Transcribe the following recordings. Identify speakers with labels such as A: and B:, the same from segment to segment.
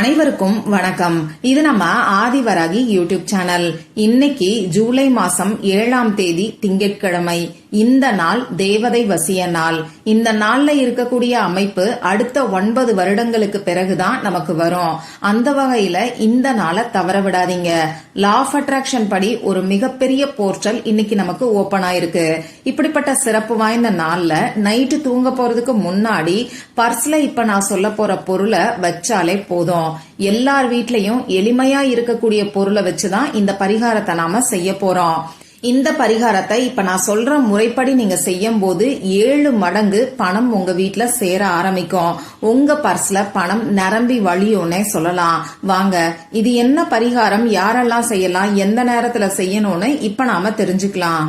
A: அனைவருக்கும் வணக்கம். இது நம்ம ஆதிவராகி யூடியூப் சேனல். இன்னைக்கு ஜூலை மாசம் ஏழாம் தேதி திங்கட்கிழமை. இந்த நாள் தேவதை வசிய நாள். இந்த நாள்ல இருக்கக்கூடிய அமைப்பு அடுத்த ஒன்பது வருடங்களுக்கு பிறகுதான் நமக்கு வரும். அந்த வகையில இந்த நாளை தவற விடாதீங்க. லா ஆஃப் அட்ராக்ஷன் படி ஒரு மிகப்பெரிய போர்ட்டல் இன்னைக்கு நமக்கு ஓபன் ஆயிருக்கு. இப்படிப்பட்ட சிறப்பு வாய்ந்த நாள்ல நைட்டு தூங்க போறதுக்கு முன்னாடி பர்ஸ்ல இப்ப நான் சொல்ல போற பொருளை வச்சாலே போதும். எல்லார் வீட்லயும் எளிமையா இருக்கக்கூடிய பொருளை வச்சுதான் இந்த பரிகாரத்தை நாம செய்ய போறோம். இந்த பரிகாரத்தை இப்ப நான் சொல்ற முறைப்படி நீங்க செய்யும் போது ஏழு மடங்கு பணம் உங்க வீட்டுல சேர ஆரம்பிக்கும். உங்க பர்ஸ்ல பணம் நிரம்பி வழியும்னே சொல்லலாம். வாங்க இது என்ன பரிகாரம்? யாரெல்லாம் செய்யலாம்? எந்த நேரத்துல செய்யணும்னு இப்ப நாம தெரிஞ்சுக்கலாம்.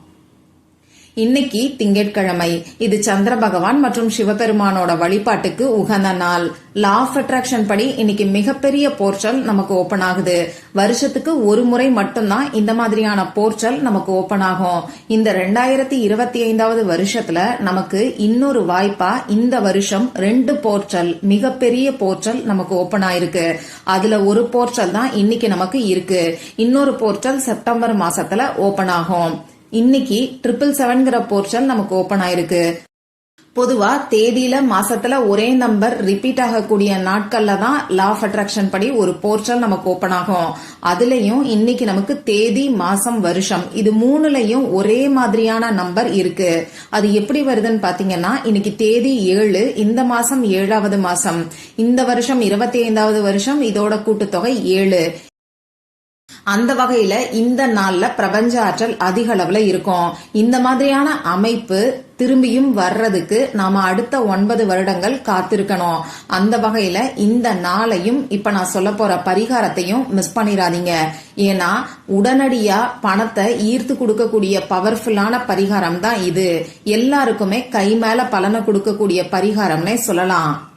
A: இன்னைக்கு திங்கட்கிழமை. இது சந்திர பகவான் மற்றும் சிவபெருமானோட வழிபாட்டுக்கு உகந்த நாள். லா ஆஃப் அட்ராக்ஷன் படி இன்னைக்கு மிகப்பெரிய போர்ச்சல் நமக்கு ஓபன் ஆகுது. வருஷத்துக்கு ஒரு முறை மட்டும்தான் இந்த மாதிரியான போர்ச்சல் நமக்கு ஓபன் ஆகும். இந்த ரெண்டாயிரத்தி இருபத்தி ஐந்தாவது வருஷத்துல நமக்கு இன்னொரு வாய்ப்பா இந்த வருஷம் ரெண்டு போர்ச்சல் மிகப்பெரிய போர்ச்சல் நமக்கு ஓபன் ஆயிருக்கு. அதுல ஒரு போர்ச்சல் தான் இன்னைக்கு நமக்கு இருக்கு. இன்னொரு போர்ச்சல் செப்டம்பர் மாசத்துல ஓபன் ஆகும். இன்னைக்கு ட்ரிபிள் செவன்கிற போர்ஷன் நமக்கு ஓபன் ஆயிருக்கு. பொதுவா தேதியில மாசத்துல ஒரே நம்பர் ரிப்பீட் ஆகக்கூடிய நாட்கள்ல தான் லா ஆஃப் அட்ராக்ஷன் படி ஒரு போர்ச்சல் நமக்கு ஓபன் ஆகும். அதுலயும் இன்னைக்கு நமக்கு தேதி மாசம் வருஷம் இது மூணுலயும் ஒரே மாதிரியான நம்பர் இருக்கு. அது எப்படி வருதுன்னு பாத்தீங்கன்னா இன்னைக்கு தேதி ஏழு இந்த மாசம் ஏழாவது மாசம். இந்த வருஷம் இருபத்தி ஐந்தாவது வருஷம் இதோட கூட்டுத்தொகை ஏழு. அந்த வகையில இந்த நாள்ல பிரபஞ்ச ஆற்றல் அதிக அளவுல இருக்கும். இந்த மாதிரியான அமைப்பு திரும்பியும் வர்றதுக்கு நாம அடுத்த ஒன்பது வருடங்கள் காத்திருக்கணும். அந்த வகையில இந்த நாளையும் இப்ப நான் சொல்ல போற பரிகாரத்தையும் மிஸ் பண்ணிடாதீங்க ஏன்னா உடனடியா பணத்தை ஈர்த்து கொடுக்கக்கூடிய பவர்ஃபுல்லான பரிகாரம் தான் இது. எல்லாருக்குமே கை மேல பலனை கொடுக்கக்கூடிய பரிகாரம்னே சொல்லலாம்.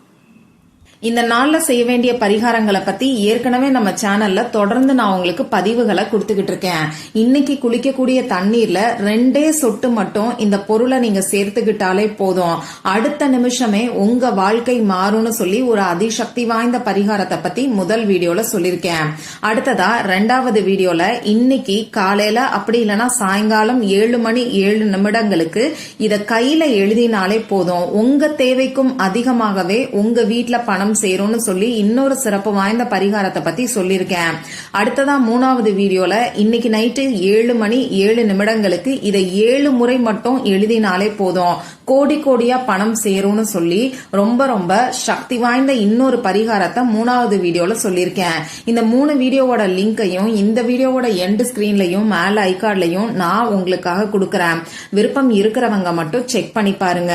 A: இந்த நாள்ல செய்ய வேண்டிய பரிகாரங்களை பத்தி ஏற்கனவே நம்ம சேனல்ல தொடர்ந்து நான் உங்களுக்கு பதிவுகளை கொடுத்துக்கிட்டு இருக்கேன். இன்னைக்கு குளிக்கக்கூடிய தண்ணீர்ல ரெண்டே சொட்டு மட்டும் இந்த பொருளை நீங்க சேர்த்துக்கிட்டாலே போதும். அடுத்த நிமிஷமே உங்க வாழ்க்கை மாறும்னு சொல்லி ஒரு அதிசக்தி வாய்ந்த பரிகாரத்தை பத்தி முதல் வீடியோல சொல்லியிருக்கேன். அடுத்ததா ரெண்டாவது வீடியோல இன்னைக்கு காலையில அப்படி இல்லைன்னா சாயங்காலம் ஏழு மணி ஏழு நிமிடங்களுக்கு இத கையில எழுதினாலே போதும். உங்க தேவைக்கும் அதிகமாகவே உங்க வீட்டுல பணம் சேரும்னு சொல்லி இன்னொரு சிறப்பு வாய்ந்த பரிகாரத்தை பத்தி சொல்லியிருக்கேன். அடுத்ததா மூணாவது வீடியோல இன்னைக்கு நைட்டு ஏழு மணி ஏழு நிமிடங்களுக்கு இதை ஏழு முறை மட்டும் எழுதினாலே போதும். கோடி கோடியா பணம் சேரும்னு சொல்லி ரொம்ப ரொம்ப சக்தி வாய்ந்த இன்னொரு பரிகாரத்தை மூணாவது வீடியோல சொல்லியிருக்கேன். இந்த மூணு வீடியோவோட லிங்கையும் இந்த வீடியோவோட எண்டு ஸ்கிரீன்லயும் மேல ஐகார்ட்லயும் நான் உங்களுக்காக கொடுக்கறேன். விருப்பம் இருக்கிறவங்க மட்டும் செக் பண்ணி பாருங்க.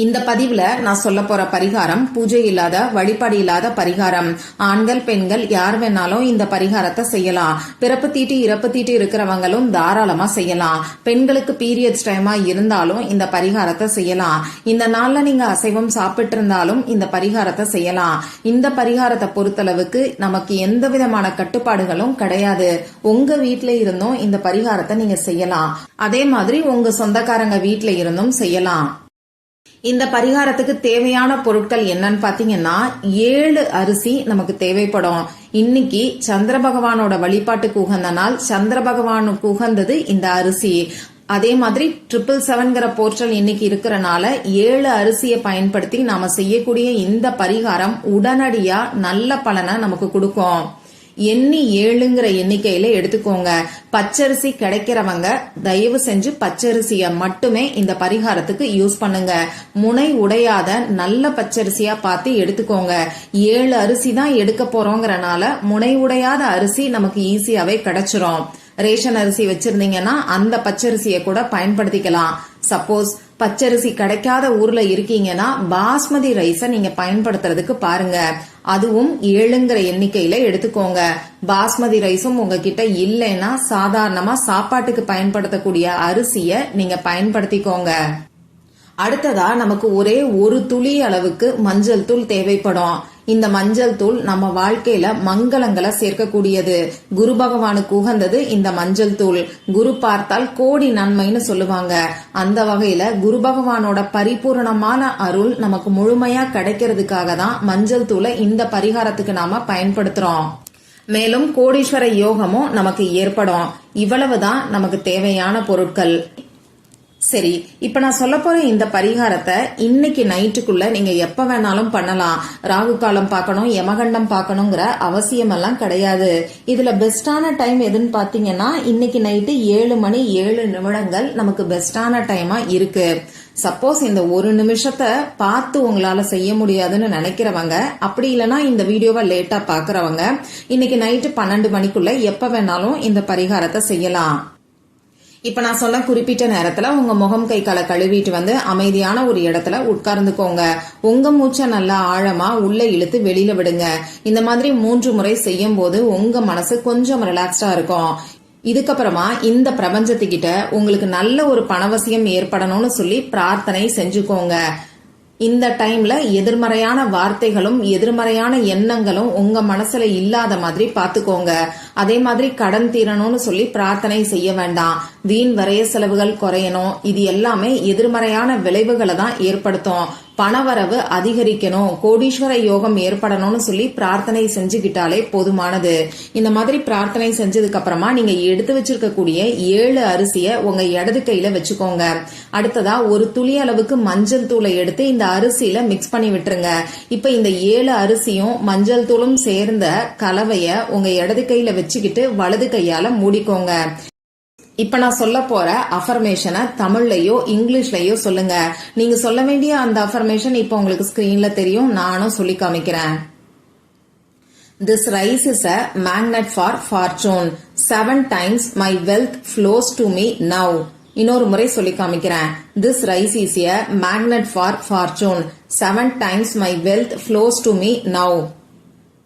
A: இந்த பதிவுல நான் சொல்ல போற பரிகாரம் பூஜை இல்லாத வழிபாடு இல்லாத பரிகாரம். ஆண்கள் பெண்கள் யார் வேணாலும் இந்த பரிகாரத்தை செய்யலாம். பிறப்பு தீட்டு இறப்பு தீட்டு இருக்கிறவங்களும் தாராளமா செய்யலாம். பெண்களுக்கு பீரியட்ஸ் டைமா இருந்தாலும் இந்த பரிகாரத்தை செய்யலாம். இந்த நாள்ல நீங்க அசைவம் சாப்பிட்டு இருந்தாலும் இந்த பரிகாரத்தை செய்யலாம். இந்த பரிகாரத்தை பொறுத்தளவுக்கு நமக்கு எந்த விதமான கட்டுப்பாடுகளும் கிடையாது. உங்க வீட்ல இருந்தும் இந்த பரிகாரத்தை நீங்க செய்யலாம். அதே மாதிரி உங்க சொந்தக்காரங்க வீட்ல இருந்தும் செய்யலாம். இந்த பரிகாரத்துக்கு தேவையான பொருட்கள் என்னன்னு பாத்தீங்கன்னா ஏழு அரிசி நமக்கு தேவைப்படும். இன்னைக்கு சந்திர பகவானோட வழிபாட்டுக்கு உகந்த நாள் சந்திர பகவானுக்கு உகந்தது இந்த அரிசி. அதே மாதிரி ட்ரிபிள் செவன்கிற போர்ட்டல் இன்னைக்கு இருக்கிறனால ஏழு அரிசியை பயன்படுத்தி நாம செய்யக்கூடிய இந்த பரிகாரம் உடனடியா நல்ல பலனை நமக்கு கொடுக்கும். எண்ணி ஏழுங்கிற எண்ணிக்கையில எடுத்துக்கோங்க. பச்சரிசி கிடைக்கிறவங்க தயவு செஞ்சு பச்சரிசிய மட்டுமே இந்த பரிகாரத்துக்கு யூஸ் பண்ணுங்க. முனை உடையாத நல்ல பச்சரிசியா பார்த்து எடுத்துக்கோங்க. ஏழு அரிசி தான் எடுக்க போறோங்கிறனால முனை உடையாத அரிசி நமக்கு ஈஸியாவே கிடைச்சிரும். ரேஷன் அரிசி வச்சிருந்தீங்கன்னா அந்த பச்சரிசியை கூட பயன்படுத்திக்கலாம். சப்போஸ் பச்சரிசி கிடைக்காத ஊர்ல இருக்கீங்கன்னா பாஸ்மதி ரைஸ நீங்க பயன்படுத்துறதுக்கு பாருங்க. அதுவும் ஏழுங்கிற எண்ணிக்கையில எடுத்துக்கோங்க. பாஸ்மதி ரைஸும் உங்ககிட்ட இல்லைன்னா சாதாரணமா சாப்பாட்டுக்கு பயன்படுத்தக்கூடிய அரிசிய நீங்க பயன்படுத்திக்கோங்க. அடுத்ததா நமக்கு ஒரே ஒரு துளி அளவுக்கு மஞ்சள் தூள் தேவைப்படும். இந்த மஞ்சள் தூள் நம்ம வாழ்க்கையில மங்களங்களை சேர்க்கக்கூடியது. குரு பகவானுக்கு உகந்தது இந்த மஞ்சள் தூள். குரு பார்த்தால் கோடி நன்மைன்னு சொல்லுவாங்க. அந்த வகையில குரு பகவானோட பரிபூரணமான அருள் நமக்கு முழுமையா கிடைக்கிறதுக்காக தான் மஞ்சள் தூளை இந்த பரிகாரத்துக்கு நாம பயன்படுத்துறோம். மேலும் கோடீஸ்வர யோகமும் நமக்கு ஏற்படும். இவ்வளவுதான் நமக்கு தேவையான பொருட்கள். சரி இப்ப நான் சொல்ல போற இந்த பரிகாரத்தை இன்னைக்கு நைட்டுக்குள்ள நீங்க எப்ப வேணாலும் பண்ணலாம். ராகு காலம் பார்க்கணும் யமகண்டம் பார்க்கணுங்கிற அவசியம் எல்லாம் கிடையாது. இதுல பெஸ்டான டைம் எதுன்னு பாத்தீங்கன்னா இன்னைக்கு நைட்டு ஏழு மணி ஏழு நிமிடங்கள் நமக்கு பெஸ்டான டைமா இருக்கு. சப்போஸ் இந்த ஒரு நிமிஷத்தை பார்த்து உங்களால செய்ய முடியாதுன்னு நினைக்கிறவங்க அப்படி இல்லைன்னா இந்த வீடியோவை லேட்டா பாக்குறவங்க இன்னைக்கு நைட்டு பன்னெண்டு மணிக்குள்ள எப்ப வேணாலும் இந்த பரிகாரத்தை செய்யலாம். இப்ப நான் சொன்ன குறிப்பிட்ட நேரத்துல உங்க முகம் கை காலை கழுவிட்டு வந்து அமைதியான ஒரு இடத்துல உட்கார்ந்துக்கோங்க. உங்க மூச்சை நல்லா ஆழமா உள்ள இழுத்து வெளியில விடுங்க. இந்த மாதிரி மூன்று முறை செய்யும் போது உங்க மனசு கொஞ்சம் ரிலாக்ஸ்டா இருக்கும். இதுக்கப்புறமா இந்த பிரபஞ்சத்துக்கிட்ட உங்களுக்கு நல்ல ஒரு பணவசியம் ஏற்படணும்னு சொல்லி பிரார்த்தனை செஞ்சுக்கோங்க. இந்த டைம்ல எதிர்மறையான வார்த்தைகளும் எதிர்மறையான எண்ணங்களும் உங்க மனசுல இல்லாத மாதிரி பாத்துக்கோங்க. அதே மாதிரி கடன் தீரணும்னு சொல்லி பிரார்த்தனை செய்ய வேண்டாம். வீண் வரைய செலவுகள் குறையணும். இது எல்லாமே எதிர்மறையான விளைவுகளை தான் ஏற்படுத்தும். பணவரவு அதிகரிக்கணும் கோடீஸ்வர யோகம் ஏற்படணும்னு சொல்லி பிரார்த்தனை செஞ்சுக்கிட்டாலே போதுமானது. இந்த மாதிரி பிரார்த்தனை செஞ்சதுக்கு அப்புறமா நீங்க எடுத்து வச்சிருக்கக்கூடிய ஏழு அரிசிய உங்க இடது கையில வச்சுக்கோங்க. அடுத்ததா ஒரு துளி அளவுக்கு மஞ்சள் தூளை எடுத்து இந்த அரிசியில மிக்ஸ் பண்ணி விட்டுருங்க. இப்ப இந்த ஏழு அரிசியும் மஞ்சள் தூளும் சேர்ந்த கலவைய உங்க இடது கையில வச்சுக்கிட்டு வலது கையால மூடிக்கோங்க. இப்ப நான் சொல்ல போற அஃபர்மேஷனை தமிழ்லயோ இங்கிலீஷ்லயோ சொல்லுங்க. நீங்க சொல்ல வேண்டிய அந்த அஃபர்மேஷன் இப்ப உங்களுக்கு ஸ்கிரீன்ல தெரியும். நானும் சொல்லி காமிக்கிறேன். This rice is a magnet for fortune seven times my wealth flows to me now இன்னொரு முறை சொல்லி காமிக்கிறேன். This rice is a magnet for fortune seven times my wealth flows to me now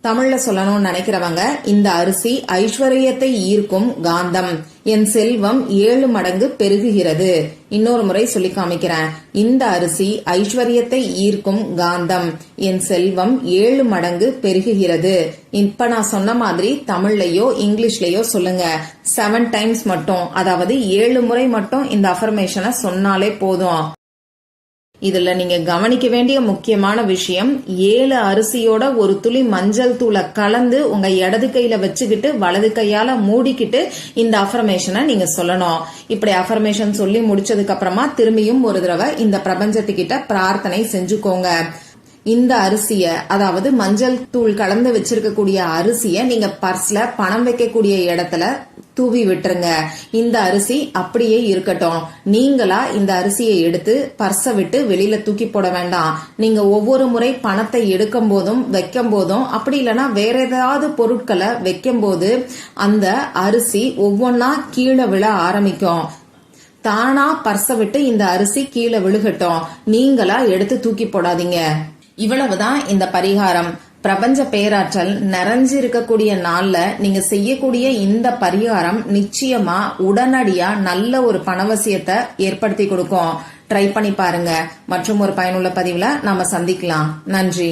A: தமிழ்ல சொல்லணும்னு நினைக்கிறவங்க இந்த அரிசி ஐஸ்வர்யத்தை ஈர்க்கும் காந்தம். என் செல்வம் ஏழு மடங்கு பெருகுகிறது. இன்னொரு முறை சொல்லி காமிக்கிறேன். இந்த அரிசி ஐஸ்வர்யத்தை ஈர்க்கும் காந்தம். என் செல்வம் ஏழு மடங்கு பெருகுகிறது. இப்ப நான் சொன்ன மாதிரி தமிழ்லயோ இங்கிலீஷ்லயோ சொல்லுங்க. செவன் டைம்ஸ் மட்டும். அதாவது ஏழு முறை மட்டும் இந்த அஃபர்மேஷனை சொன்னாலே போதும். இதுல நீங்க கவனிக்க வேண்டிய முக்கியமான விஷயம் ஏழு அரிசியோட ஒரு துளி மஞ்சள் தூளை கலந்து உங்க இடது கையில வச்சுக்கிட்டு வலது கையால மூடிக்கிட்டு இந்த அஃபர்மேஷனை நீங்க சொல்லணும். இப்படி அஃபர்மேஷன் சொல்லி முடிச்சதுக்கு அப்புறமா திரும்பியும் ஒரு தடவை இந்த பிரபஞ்சத்துக்கிட்ட பிரார்த்தனை செஞ்சுக்கோங்க. இந்த அரிசிய அதாவது மஞ்சள் தூள் கலந்து வச்சிருக்கக்கூடிய அரிசிய நீங்க பர்ஸ்ல பணம் வைக்கக்கூடிய இடத்துல தூவி விட்டுருங்க. இந்த அரிசி அப்படியே இருக்கட்டும். நீங்களா இந்த அரிசியை எடுத்து பர்ச விட்டு வெளியில தூக்கி போட வேண்டாம். நீங்க ஒவ்வொரு முறை பணத்தை எடுக்கும் போதும் வைக்கும் போதும் அப்படி இல்லைன்னா வேற ஏதாவது பொருட்களை வைக்கும் போது அந்த அரிசி ஒவ்வொன்னா கீழே விழ ஆரம்பிக்கும். தானா பர்ச விட்டு இந்த அரிசி கீழே விழுகட்டும். நீங்களா எடுத்து தூக்கி போடாதீங்க. இவ்வளவுதான் இந்த பரிகாரம். பிரபஞ்ச பேராற்றல் நிறைஞ்சு இருக்கக்கூடிய நாள்ல நீங்க செய்யக்கூடிய இந்த பரிகாரம் நிச்சயமா உடனடியா நல்ல ஒரு பணவசியத்தை ஏற்படுத்தி கொடுக்கும். ட்ரை பண்ணி பாருங்க. மற்றும் ஒரு பயனுள்ள பதிவுல நாம சந்திக்கலாம். நன்றி.